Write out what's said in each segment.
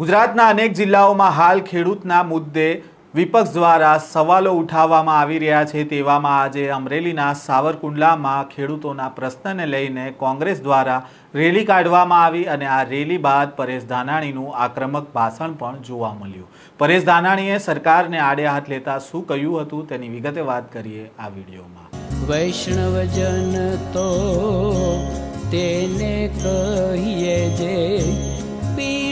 ગુજરાતના અનેક જિલ્લાઓમાં હાલ ખેડૂતના મુદ્દે વિપક્ષ દ્વારા સવાલો ઉઠાવવામાં આવી રહ્યા છે તેવામાં આજે અમરેલીના સાવરકુંડલામાં ખેડૂતોના પ્રશ્નને લઈને કોંગ્રેસ દ્વારા રેલી કાઢવામાં આવી અને આ રેલી બાદ પરેશ ધાનાણીનું આક્રમક ભાષણ પણ જોવા મળ્યું. પરેશ ધાનાણીએ સરકારને આડે હાથ લેતા શું કહ્યું હતું તેની વિગતે વાત કરીએ આ વિડીયોમાં. વૈષ્ણવજન તો તેને કહીએ જે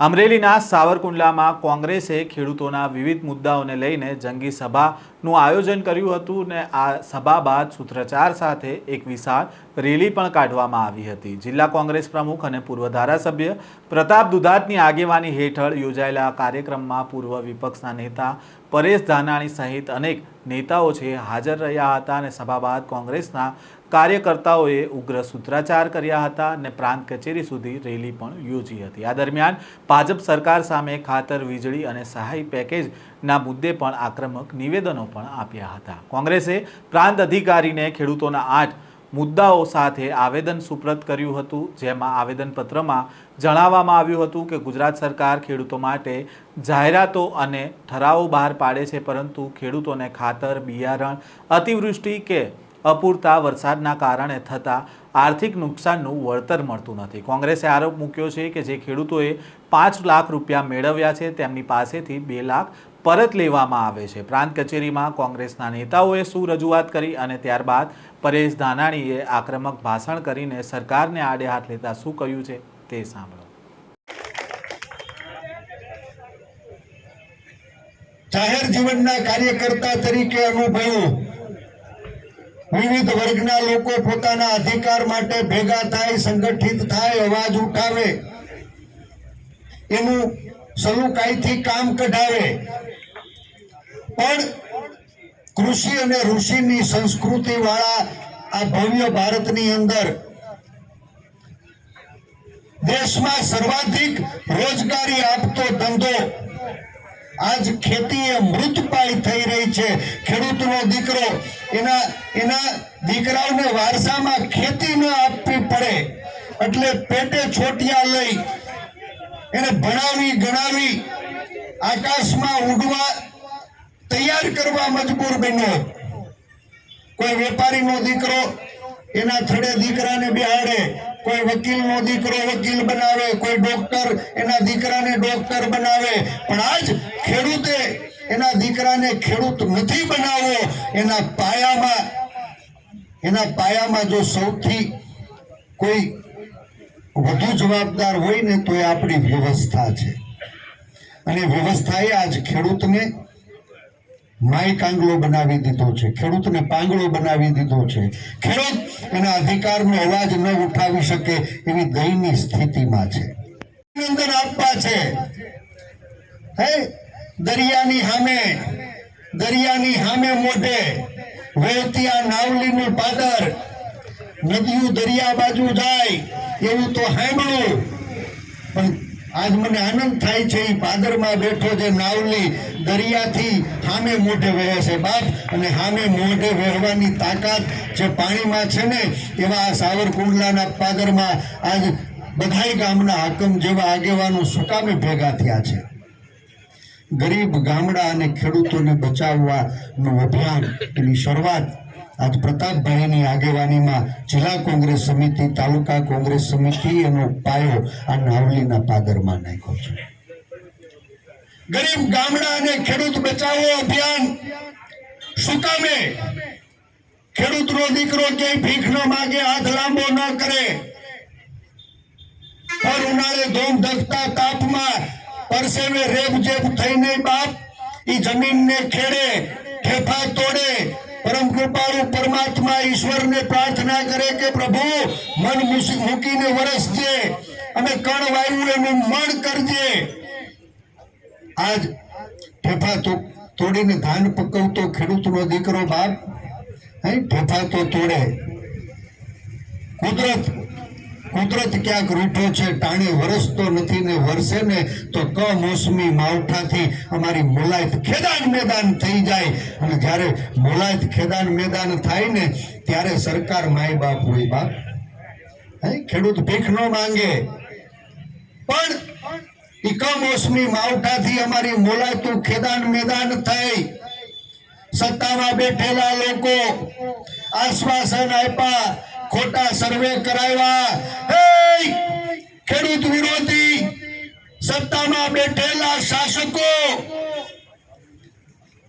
અમરેલીના સાવરકુંડલામાં કોંગ્રેસે ખેડૂતોના વિવિધ મુદ્દાઓને લઈને જંગી સભાનું આયોજન કર્યું હતું ને આ સભા બાદ સૂત્રચાર સાથે એક વિશાળ રેલી પણ કાઢવામાં આવી હતી. જિલ્લા કોંગ્રેસ પ્રમુખ અને પૂર્વ ધારાસભ્ય પ્રતાપ દુધાતની આગેવાની હેઠળ યોજાયેલા કાર્યક્રમમાં પૂર્વ વિપક્ષના નેતા પરેશ ધાનાણી સહિત અનેક નેતાઓ છે હાજર રહ્યા હતા અને સભા બાદ કોંગ્રેસના કાર્યકર્તાઓએ ઉગ્ર સૂત્રાચાર કર્યા હતા અને પ્રાંત કચેરી સુધી રેલી પણ યોજી હતી. આ દરમિયાન ભાજપ સરકાર સામે ખાતર, વીજળી અને સહાય પેકેજના મુદ્દે પણ આક્રમક નિવેદનો પણ આપ્યા હતા. કોંગ્રેસે પ્રાંત અધિકારીને ખેડૂતોના આઠ મુદ્દાઓ સાથે આવેદન સુપ્રત કર્યું હતું. જેમાં આવેદનપત્રમાં જણાવવામાં આવ્યું હતું કે ગુજરાત સરકાર ખેડૂતો માટે જાહેરાતો અને ઠરાવો બહાર પાડે છે, પરંતુ ખેડૂતોને ખાતર, બિયારણ અતિવૃષ્ટિ કે અપૂરતા વરસાદના કારણે થતા આર્થિક નુકસાનનું વળતર મળતું નથી. કોંગ્રેસે આરોપ મૂક્યો છે કે જે ખેડૂતોએ પાંચ લાખ રૂપિયા મેળવ્યા છે, તેમની પાસેથી બે લાખ પરત લેવામાં આવે છે. પ્રાંત કચેરીમાં કોંગ્રેસના નેતાઓએ શું રજૂઆત કરી અને ત્યારબાદ પરેશ ધાનાણીએ આક્રમક ભાષણ કરીને સરકારને આડે હાથ લેતા શું કહ્યું છે તે સાંભળો. જાહેર જીવનના કાર્યકર્તા તરીકે અનુભવ્યું. વિવિધ વર્ગના લોકો પોતાના અધિકાર માટે ભેગા થાય, સંગઠિત થાય, અવાજ ઉઠાવે. એનું સલુકાઈથી કામ કઢાવે. પણ કૃષિ અને ઋષિની સંસ્કૃતિ વાળા આ ભવ્ય ભારતની અંદર દેશમાં સર્વાધિક રોજગારી આપતો ધંધો આજ ખેતી એ મૃતપાય થઈ રહી છે. ખેડૂતનો દીકરો, એના એના દીકરાઓને વારસામાં ખેતી ન આપવી પડે, એટલે પેટે છોટિયા લઈ એને ભણાવી, ગણાવી, આકાશમાં ઉડવા તૈયાર કરવા મજબૂર બન્યો. કોઈ વેપારીનો દીકરો એના થડે દીકરાને બેહાડે કોઈ વકીલનો દીકરો વકીલ બનાવે, કોઈ ડોક્ટર એના દીકરાને ડોક્ટર બનાવે, પણ આજ ખેડૂતે એના દીકરાને ખેડૂત નથી બનાવવો એના પાયામાં એના પાયામાં જો સૌથી કોઈ વધુ જવાબદાર હોય ને તો એ આપણી વ્યવસ્થા છે. અને વ્યવસ્થા એ આજ ખેડૂતને માય કાંગલો બનાવી દીધો છે, ખેડૂતને પાંગળો બનાવી દીધો છે. ખેડૂત એના અધિકારનો અવાજ ન ઉઠાવી શકે એવી દયની સ્થિતિમાં છે. અભિનંદન આપવા છે, હે, દરિયાની સામે દરિયાની સામે મોઢે વહેતી આ નાવલીનું પાદર, નદીઓ દરિયા બાજુ જાય એવું તો સાંભળ્યું પણ આજ મને આનંદ થાય છે એ પાદરમાં બેઠો જે નાવલી દરિયાથી સામે મોઢે વહે છે બાપ, અને સામે મોઢે વહેવાની તાકાત જે પાણીમાં છે ને, એવા સાવરકુંડલાના પાદરમાં આજ બધાય ગામના હાકમ જેવા આગેવાનો સુકામે ભેગા થયા છે. ગરીબ ગામડા અને ખેડૂતોને બચાવવાનું અભિયાન એની શરૂઆત આજ પ્રતાપભાઈની આગેવાનીમાં જિલ્લા કોંગ્રેસ સમિતિ, તાલુકા કોંગ્રેસ સમિતિ એનો પાયો આ નાવલીના પાદરમાં નાખ્યો છે. ગરીબ ગામડા અને ખેડૂત બચાવો અભિયાન શું કામે? ખેડૂતનો દીકરો ક્યાંય ભીખ ન માગે, હાથ લાંબો ન કરે. પર ઉનાળે ધોમ ધકતા તાપમાં પરસેવે રેબ જેબ થઈને બાપ, ઈ જમીનને ખેડે ઠેફા તોડે પરમ કૃપાળુ પરમાત્મા ઈશ્વરને પ્રાર્થના કરે કે પ્રભુ, મન મૂકીને વરસજે અને કણ વાયુ એનું મણ કરજે. આજ ઠેફા તો તોડીને ધાન પકવતો ખેડૂતનો દીકરો બાપ, હે ઠેફા તો તોડે. કુદરત કુદરત ક્યાંક રૂઠો છે, ટાણે વરસતો નથી ને વરસે ને, તો કમોસમી માવઠાથી અમારી મોલાયત ખેદાન મેદાન થઈ જાય. અને જ્યારે મોલાયત ખેદાન મેદાન થાય ને, ત્યારે સરકાર માય બાપ હોય બાપ. ખેડૂત ભીખ ન માંગે. પણ ઈ કમોસમી માવઠાથી અમારી મોલાયતું ખેદાન મેદાન થઈ. સત્તામાં બેઠેલા લોકો આશ્વાસન આપ્યા ખોટા સર્વે કરાવ્યા. ખેડૂત વિરોધી સત્તામાં બેઠેલા શાસકો,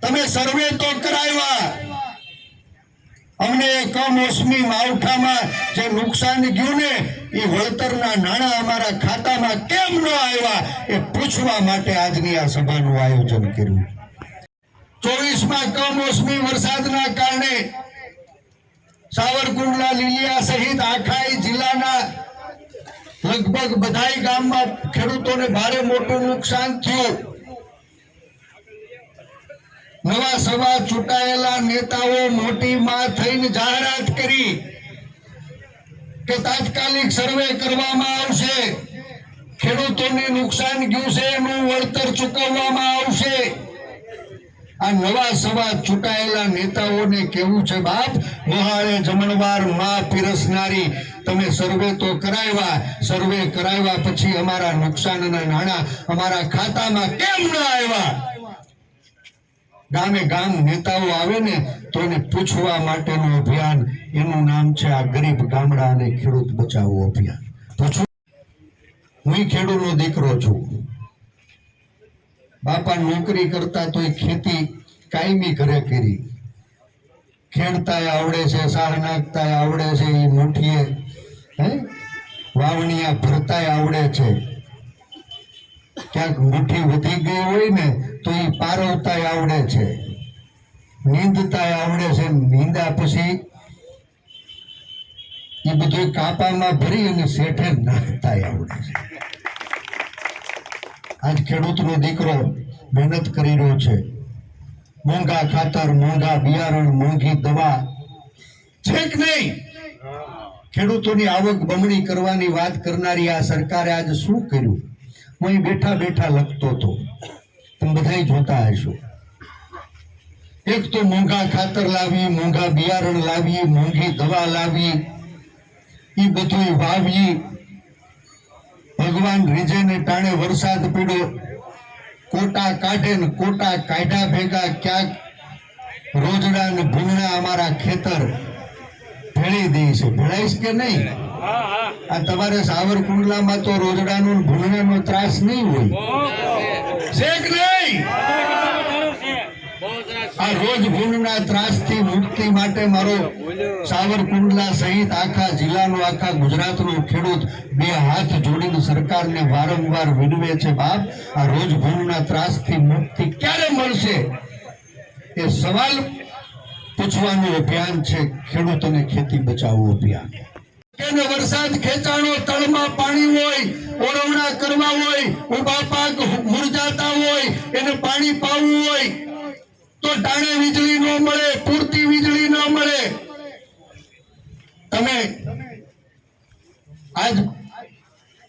તમે સર્વે તો કરાવ્યા. અમને કમોસમી માવઠામાં જે નુકસાન ગયું ને, એ વળતરના નાણાં અમારા ખાતામાં કેમ ન આવ્યા, એ પૂછવા માટે આજની આ સભાનું આયોજન કર્યું. ચોવીસમાં કમોસમી વરસાદના કારણે સાવરકુંડલા લીલિયા સહિત આખા જિલ્લાના લગભગ બધા ગામમાં ખેડૂતોને ભારે મોટું નુકસાન થયું. નવા સવા ચૂંટાયેલા નેતાઓ મોટી માં થઈને જાહેરાત કરી કે તાત્કાલિક સર્વે કરવામાં આવશે. ખેડૂતોને નુકસાન ગયું છે એનું વળતર ચૂકવવામાં આવશે. આ નવા સવા ચૂંટાયેલા નેતાઓને કેવું છે બાપ? મહાળે જમણવારમાં પીરસનારી તમે સર્વે તો કરાવ્યા. સર્વે કરાવ્યા પછી અમારા નુકસાનના નાણાં અમારા ખાતામાં કેમ ન આવ્યા? ગામે ગામ નેતાઓ આવે ને તો એને પૂછવા માટેનું અભિયાન, એનું નામ છે આ ગરીબ ગામડા અને ખેડૂત બચાવો અભિયાન. પૂછું, હું ખેડૂતનો દીકરો છું. બાપા નોકરી કરતા તોય ખેતી કાયમી ઘરે કરી ખેડતાય આવડે છે સાર નાખતાય આવડે છે એ મુઠીએ, હે? વાવણીયા ભરતાય આવડે છે. ક્યાંક મુઠ્ઠી વધી ગઈ હોય ને, તો એ પારવતા આવડે છે. નીંદતાય આવડે છે, નીંદા પછી એ બધું કાપામાં ભરી અને શેઠે નાખતાય આવડે છે. આજ ખેડૂતનો દીકરો મહેનત કરી રહ્યો છે. મોંઘા ખાતર, મોંઘા બિયારણ, મોંઘી દવા. છે કે નહીં? ખેડૂતોની આવક બમણી કરવાની વાત કરનારી આ સરકારે આજ શું કર્યું? હું બેઠા બેઠા લખતો હતો. તમે બધા જોતા હશો. એક તો મોંઘા ખાતર લાવી, મોંઘા બિયારણ લાવી, મોંઘી દવા લાવી એ બધું વાવી ભગવાન રીજે ને ટાણે વરસાદ પીડ્યો. કોટા કાઢે ને કોટા કાઢ્યા ભેગા ક્યાંક રોજડા ને ભૂંગણા અમારા ખેતર ભેળી દે છે. ભેળાઈશ કે નહીં? આ તમારે સાવરકુંડલામાં તો રોજડાનો ભૂંગણાનો ત્રાસ નહીં હોય. શેખ નહીં? આ રોજ ભૂલના ત્રાસથી મુક્તિ માટે મારો સાવરકુંડલા સહિત આખા જિલ્લાનો, આખા ગુજરાતનો ખેડૂત બે હાથ જોડીને સરકારને વારંવાર વિનવે છે, બાપ. આ રોજ ભૂલના ત્રાસથી મુક્તિ ક્યારે મળશે? એ સવાલ પૂછવાનું અભિયાન છે ખેડૂત અને ખેતી બચાવો અભિયાન. વરસાદ ખેંચાણો, તળમાં પાણી હોય, ઓરવણા કરવા હોય ઊભા પાક મુરજાતા હોય, એને પાણી પાવું હોય તો ટાણે વીજળી ન મળે, પૂરતી વીજળી ન મળે. તમે આજ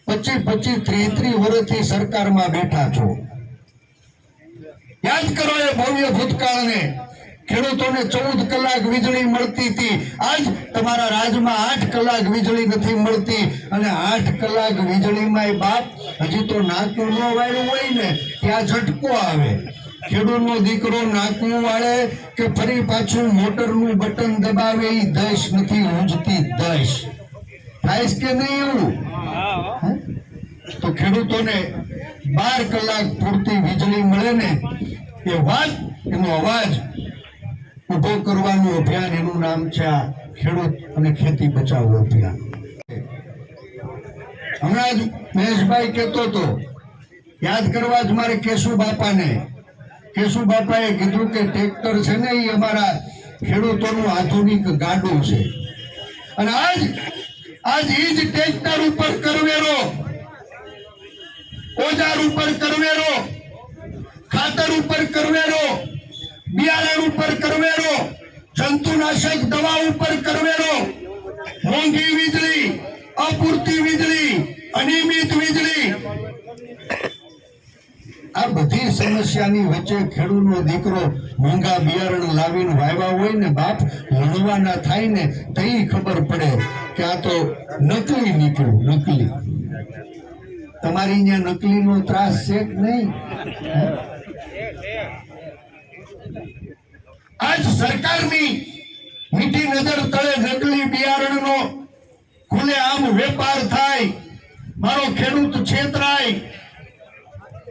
પચીસ પચીસ ત્રીસ વર્ષથી સરકારમાં બેઠા છો. યાદ કરો એ ભવ્ય ભૂતકાળને. ખેડૂતોને ચૌદ કલાક વીજળી મળતી હતી. આજ તમારા રાજમાં આઠ કલાક વીજળી નથી મળતી અને આઠ કલાક વીજળીમાં બાપ હજી તો નાતું ન વાળ્યું હોય ને, ત્યાં ઝટકો આવે. ખેડૂતનો દીકરો નાકું વાળે કે ફરી પાછું મોટરનું બટન દબાવે એ દશ નથી ઉજતી દશ. થાય કે નહીં એવું? તો ખેડૂતોને બાર કલાક પૂરતી વીજળી મળે ને, એ વાત, એનો અવાજ ઊભો કરવાનું અભિયાન, એનું નામ છે આ ખેડૂત અને ખેતી બચાવો અભિયાન. હમણાં જ મહેશભાઈ કહેતો હતો યાદ કરવા જ મારે કેશુ બાપાને કેશુ બાપાએ કીધું કે ટ્રેક્ટર છે ને એ અમારા ખેડૂતોનું આધુનિક ગાડું છે. અને આજ આજ એ જ ટ્રેક્ટર ઉપર કરવેરો, ઓજાર ઉપર કરવેરો, ખાતર ઉપર કરવેરો, બિયારણ ઉપર કરવેરો, જંતુનાશક દવા ઉપર કરવેરો, મોંઘી વીજળી, અપૂરતી વીજળી, અનિયમિત વીજળી આ બધી સમસ્યાની વચ્ચે ખેડૂતનો દીકરો મોંઘા બિયારણ લાવીને વાવ્યા હોય ને બાપ લણવાના થાય ને તઈ ખબર પડે કે આ તો નકલી નીકળ્યું, નકલી. તમારી અહીંયા નકલીનો ત્રાસ છે નહીં? આજ સરકારની મીઠી નજર તળે નકલી બિયારણનો ખુલે આમ વેપાર થાય. મારો ખેડૂત છેતરાય.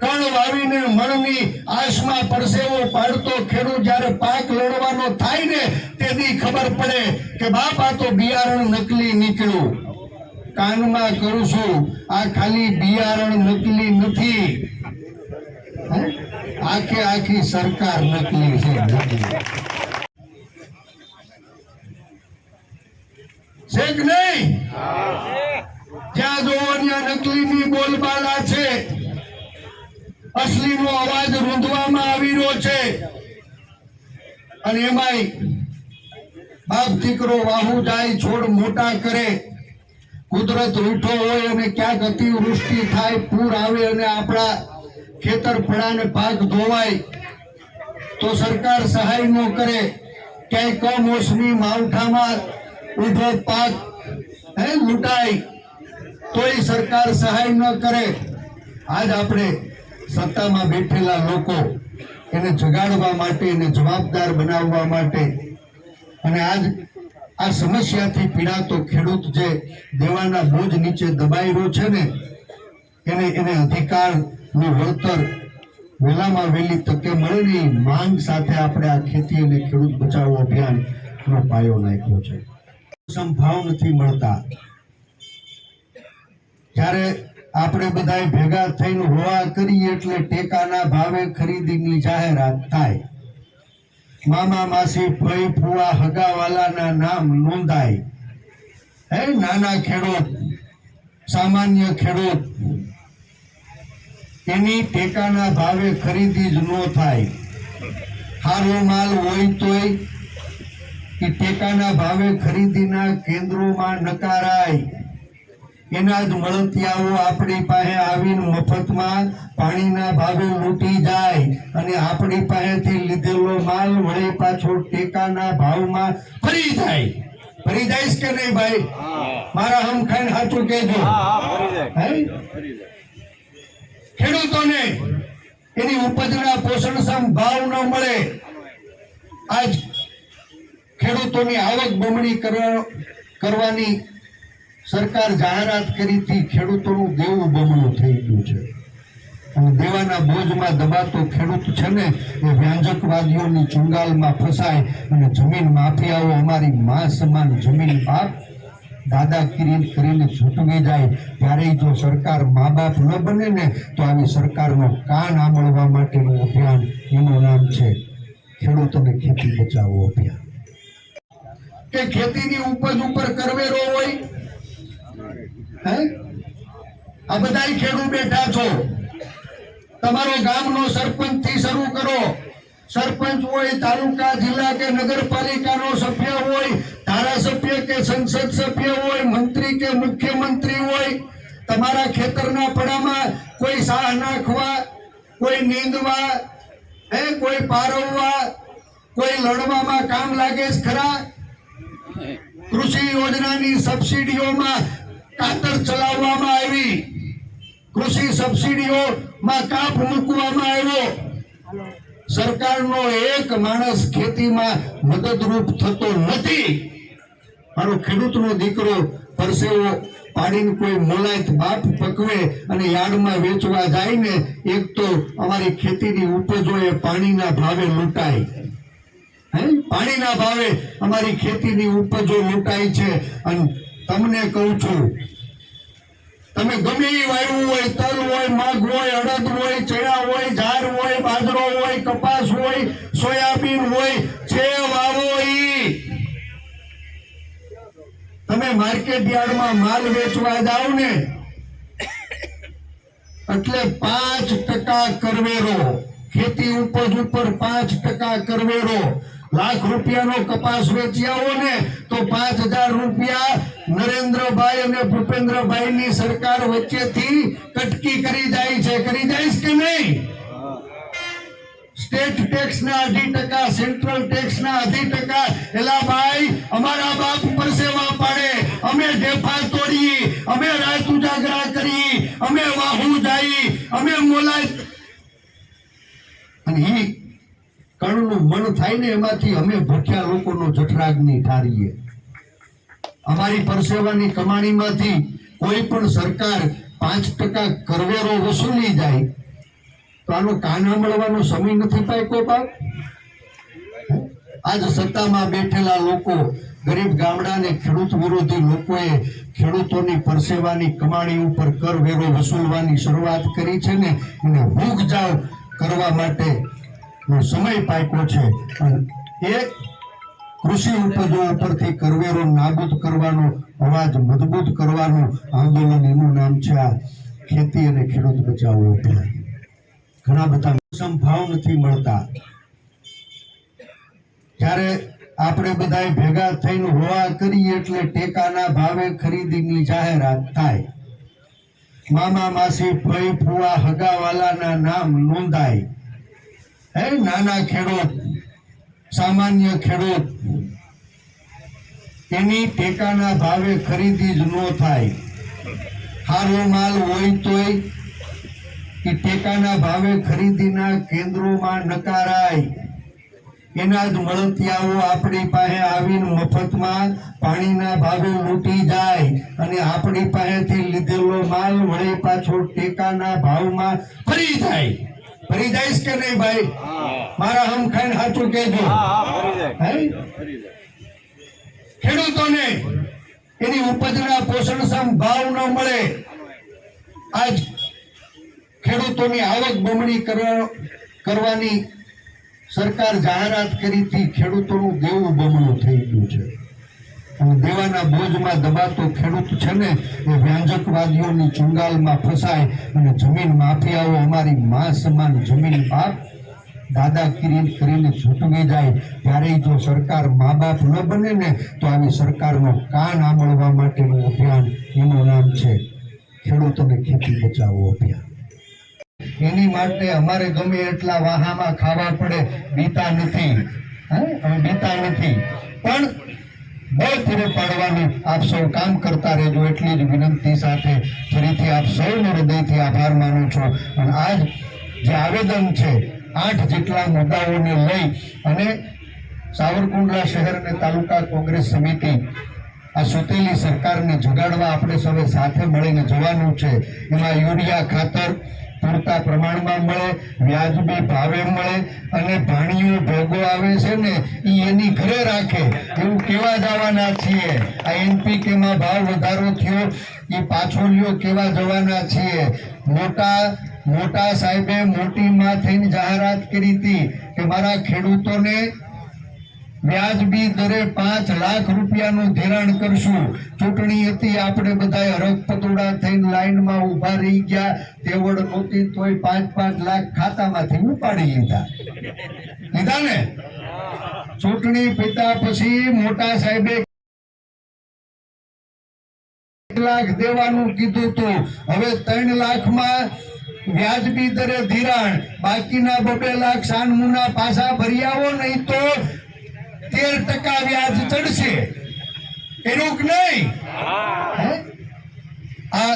કણ વાવીને મણની આશમાં પરસેવો પાડતો ખેડૂત જ્યારે પાક લડવાનો થાય ને તેથી ખબર પડે કે બાપ આ તો બિયારણ નકલી નીકળ્યું. કાનમાં કરું છું આ ખાલી બિયારણ નકલી નથી? આખે આખી સરકાર નકલી છે છે કે નહીં? જ્યાં જોવો નકલીની બોલબાલા છે. અસલીનો અવાજ રૂંધવામાં આવી રહ્યો છે. અને એમાંય બાપ દીકરો વાહુ જાય, છોડ મોટા કરે. કુદરત રૂઠો હોય અને ક્યાંક અતિવૃષ્ટિ થાય, પૂર આવે અને આપણા ખેતર પડાને પાક ધોવાય, તો સરકાર સહાય ન કરે. ક્યાંય કમોસમી માવઠામાં ઊભો પાક, હે, લૂંટાય, તોય સરકાર સહાય ન કરે. આજ આપણે સત્તામાં બેઠેલા લોકો એને જગાડવા માટે, એને જવાબદાર બનાવવા માટે અને આજ આ સમસ્યાથી પીડાતો ખેડૂત જે દેવાના બોજ નીચે દબાયેલો છે ને, એને એને અધિકારનું વળતર વહેલામાં વહેલી તકે મળે માંગ સાથે આપણે આ ખેતી અને ખેડૂત બચાવ અભિયાનનો પાયો નાખ્યો છે. સંભાવ નથી મળતા. જ્યારે આપણે બધા ભેગા થઈને હોવા કરીએ એટલે ટેકાના ભાવે ખરીદીની જાહેરાત થાય. મામા માસી ફઈ ફુવા હગાવાલાના નામ નોંધાય. હે, નાના ખેડૂત, સામાન્ય ખેડૂત, એની ટેકાના ભાવે ખરીદી જ ન થાય. સારો માલ હોય તોય એ ટેકાના ભાવે ખરીદીના કેન્દ્રોમાં નકારાય. એના જ મળતિયાઓ આપણી પાસે આવીને મફતમાં પાણીના ભાવે લૂંટી જાય અને આપણી પાસેથી લીધેલો માલ વળી પાછો ટેકાના ભાવમાં ફરી જાય. ફરી જાય કે નહીં ભાઈ? મારા હમ સાચું કહેજો. ખેડૂતોને એની ઉપજના પોષણક્ષમ ભાવ ન મળે. આજ ખેડૂતોની આવક બમણી કરવા કરવાની સરકાર જાહેરાત કરી હતી, ખેડૂતોનું દેવું બમણું થઈ ગયું છે. અને દેવાના બોજમાં દબાતો ખેડૂત છે ને, એ વ્યાંજકવાદીઓની ચુંગાલમાં ફસાય અને જમીન માફિયાઓ અમારી મા સમાન જમીન બાપ દાદાગીરી કરીને છૂટવી જાય. ત્યારે જો સરકાર મા બાપ ન બને ને, તો આવી સરકારનો કાન આંબળવા માટેનું અભિયાન એનું નામ છે ખેડૂત અને ખેતી બચાવો અભિયાન. કે ખેતીની ઉપજ ઉપર કરવેરો હોય આ બધા ખેડૂત બેઠા છો. તમારો ગામનો સરપંચથી શરૂ કરો. સરપંચ હોય તાલુકા જિલ્લા કે નગરપાલિકાનો સભ્ય હોય ધારાસભ્ય કે સંસદ સભ્ય હોય મંત્રી કે મુખ્યમંત્રી હોય તમારા ખેતરના પડામાં કોઈ સાહ નાખવા કોઈ નીંદવા હે કોઈ પારવવા કોઈ લડવામાં કામ લાગે ખરા? કૃષિ યોજનાની સબસિડીઓમાં ખાતર ચલાવવામાં આવી. કૃષિ સબસિડીઓમાં કાપ મૂકવામાં આવ્યો. સરકારનો એક માણસ ખેતીમાં મદદરૂપ થતો નથી. મારો ખેડૂતનો દીકરો પરસેવો પાડીને કોઈ મોલાયત બાપ પકવે અને યાર્ડમાં વેચવા જાય ને, એક તો અમારી ખેતીની ઉપજો એ પાણીના ભાવે લૂંટાય. હે? પાણીના ભાવે અમારી ખેતીની ઉપજો લૂંટાય છે. અને તમને કહું છું, તમે ગમે એ વાવ્યું હોય, તલ હોય, મગ હોય, અડદ હોય, ચણા હોય ઝાર હોય, બાજરો હોય, કપાસ હોય, સોયાબીન હોય, જે વાવો તમે માર્કેટ યાર્ડમાં માલ વેચવા જાઓ ને, એટલે પાંચ ટકા કરવેરો, ખેતી ઉપજ ઉપર પાંચ ટકા કરવેરો લાખ રૂપિયાનો કપાસ વેચ્યા આવો ને, તો પાંચ હજાર રૂપિયા નરેન્દ્રભાઈ અને ભૂપેન્દ્રભાઈ ની સરકાર વચ્ચેથી કટકી કરી જાય છે. કરી જાય કે નહીં? સ્ટેટ ટેક્સ ના અઢી ટકા, સેન્ટ્રલ ટેક્સ ના અઢી ટકા. એલા ભાઈ, અમારા બાપ પરસેવા પાડે. અમે ઢેફા તોડી, અમે રાત ઉજાગરા કરી, અમે વાહુ જાઈ અમે મોલાય અને કણનું મન થાય ને એમાંથી અમે ભૂખ્યા લોકોનો જઠરાગ્નિ ઠારીએ. અમારી પરસેવાની કમાણીમાંથી કોઈ પણ સરકાર પાંચ ટકા કરવેરો વસૂલી જાય, તો આનો કાન સાંભળવાનો સમય નથી પાય કોઈ બાપ આજ સત્તામાં બેઠેલા લોકો, ગરીબ ગામડાને ખેડૂત વિરોધી લોકોએ ખેડૂતોની પરસેવાની કમાણી ઉપર કરવેરો વસૂલવાની શરૂઆત કરી છે ને એને ભૂખ જાવ કરવા માટે સમય પાક્યો છે. એક કૃષિ ઉપજો ઉપરથી કરવેરો નાબૂદ કરવાનો, અવાજ મજબૂત કરવાનું આંદોલન એનું નામ છે આ ખેતી અને ખેડૂત બચાવો અભિયાન. ઘણા બધા મોસમ ભાવ નથી મળતા. ત્યારે આપણે બધા ભેગા થઈને હોવા કરીએ એટલે ટેકાના ભાવે ખરીદીની જાહેરાત થાય. મામા માસી ભાઈ ફુવા હગાવાલાના નામ નોંધાય. હે, નાના ખેડૂત, સામાન્ય ખેડૂત, એની ટેકાના ભાવે ખરીદી જ ન થાય. સારો માલ હોય તોય એ ટેકાના ભાવે ખરીદીના કેન્દ્રોમાં નકારાય. એના જ મળતિયાઓ આપણી પાસે આવીને મફતમાં પાણીના ભાવે લૂંટી જાય અને આપણી પાસેથી લીધેલો માલ વળી પાછો ટેકાના ભાવમાં ફરી જાય. ફરી જઈશ કે નહીં ભાઈ? મારા હમ ખાઈને સાચું કહેજો. ખેડૂતોને એની ઉપજના પોષણક્ષમ ભાવ ન મળે. આજ ખેડૂતોની આવક બમણી કરવા- કરવાની સરકાર જાહેરાત કરી હતી. ખેડૂતોનું દેવું બમણું થઈ ગયું છે. દેવાના બોજમાં દબાતો ખેડૂત છે ને, એ વ્યાંજકવાદીઓની ચુંગાલમાં ફસાય અને જમીન માફિયાઓ અમારી માં સમાન જમીન બાપ દાદાગીરી કરીને છૂટવી જાય. ત્યારે જો સરકાર મા બાપ ન બને ને, તો આવી સરકારનો કાન આંબળવા માટેનું અભિયાન એનું નામ છે ખેડૂતોને ખેતી બચાવો અભિયાન. એની માટે અમારે ગમે એટલા વાહામાં ખાવા પડે, બીતા નથી. હે? અમે બીતા નથી. પણ બળ પૂરું પાડવાનું આપ સૌ કામ કરતા રહેજો, એટલી જ વિનંતી સાથે ફરીથી આપ સૌનો હૃદયથી આભાર માનું છું. અને આજ જે આવેદન છે, આઠ જેટલા મુદ્દાઓને લઈ અને સાવરકુંડલા શહેર અને તાલુકા કોંગ્રેસ સમિતિ આ સુતેલી સરકારને જગાડવા આપણે સૌએ સાથે મળીને જવાનું છે, એમાં યુરિયા ખાતર પૂરતા પ્રમાણમાં મળે, વ્યાજબી ભાવે મળે અને ભાણીઓ ભોગો આવે છે ને એ એની ઘરે રાખે. એવું કેવા જવાના છીએ? આ એનપીકે માં ભાવ વધારો થયો એ પાછો લ્યો કેવા જવાના છીએ? મોટા મોટા સાહેબે મોટી માં થઈને જાહેરાત કરી હતી કે મારા ખેડૂતોને વ્યાજબી દરે પાંચ લાખ રૂપિયાનું ધિરાણ કરશું. ચૂંટણી હતી, આપણે બધા હરખપતોડા થઈને લાઈનમાં ઊભા રહી ગયા. તેવડ નહોતી, તોય પાંચ પાંચ લાખ ખાતામાંથી ઉપાડી લીધા. લીધા ને? ચૂંટણી પીતા પછી મોટા સાહેબે લાખ દેવાનું કીધું હતું હવે ત્રણ લાખમાં વ્યાજબી દરે ધિરાણ. બાકીના બબે લાખ સાનમુના પાછા ભરી આવો નહીં તો તેર ટકા વ્યાજ ચડશે. એનું નહીં? આ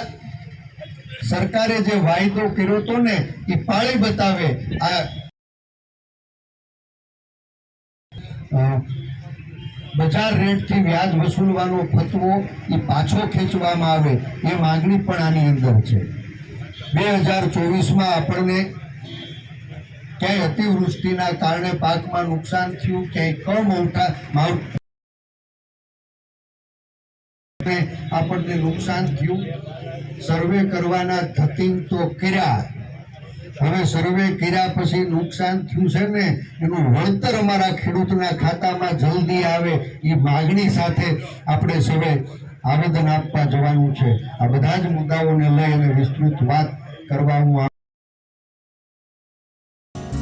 સરકારે જે વાયદો કર્યો હતો ને એ પાળી બતાવે. આ બજાર રેટથી વ્યાજ વસૂલવાનો ફતવો એ પાછો ખેંચવામાં આવે. એ માંગણી પણ આની અંદર છે. બે હજાર ચોવીસમાં આપણને ક્યાંય અતિવૃષ્ટિના કારણે પાકમાં નુકસાન થયું, ક્યાંય કમોઠા માવ આપણને નુકસાન થયું. સર્વે કરવાના થતી તો કર્યા. હવે સર્વે કર્યા પછી નુકસાન થયું છે ને, એનું વળતર અમારા ખેડૂતના ખાતામાં જલ્દી આવે એ માગણી સાથે આપણે સૌએ આવેદન આપવા જવાનું છે. આ બધા જ મુદ્દાઓને લઈને વિસ્તૃત વાત કરવા હું